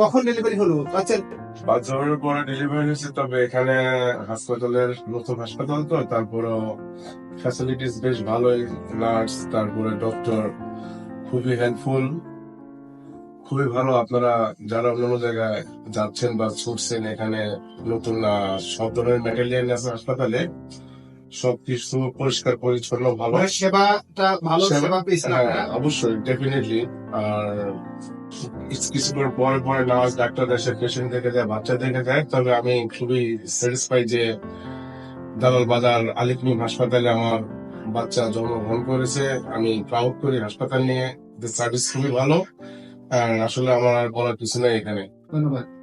কখন ডেলিভারি হলো? বাচ্চার বছরের পরে ডেলিভারি হয়েছে, তবে এখানে হাসপাতালের নতুন হাসপাতাল তো তারপরে ফ্যাসিলিটিস বেশ ভালোই নার্স তারপরে ডক্টর খুবই হেল্পফুল খুবই ভালো, আপনারা যারা অন্যান্য জায়গায় যাচ্ছেন বা ছুটছেন এখানে, নতুন সব ধরনের ম্যাটেরিয়াল আছে হাসপাতালে সবকিছু পরিষ্কার পরিচ্ছন্ন ভালো। মানে সেবাটা ভালো সেবা- হ্যাঁ, অবশ্যই ডেফিনেটলি আর কিছু কিছু করে পরে পরে নার্স ডাক্তার এসে পেশেন্ট দেখে যায় বাচ্চা দেখে যায় তবে আমি খুবই স্যাটিসফাই যে দালাল বাজার আলিকমিম হাসপাতালে আমার বাচ্চা জন্মগ্রহণ করেছে। আমি প্রাউড করি হাসপাতাল নিয়ে। সার্ভিস খুবই ভালো। আর আসলে আমার আর বলার কিছু নেই এখানে। ধন্যবাদ।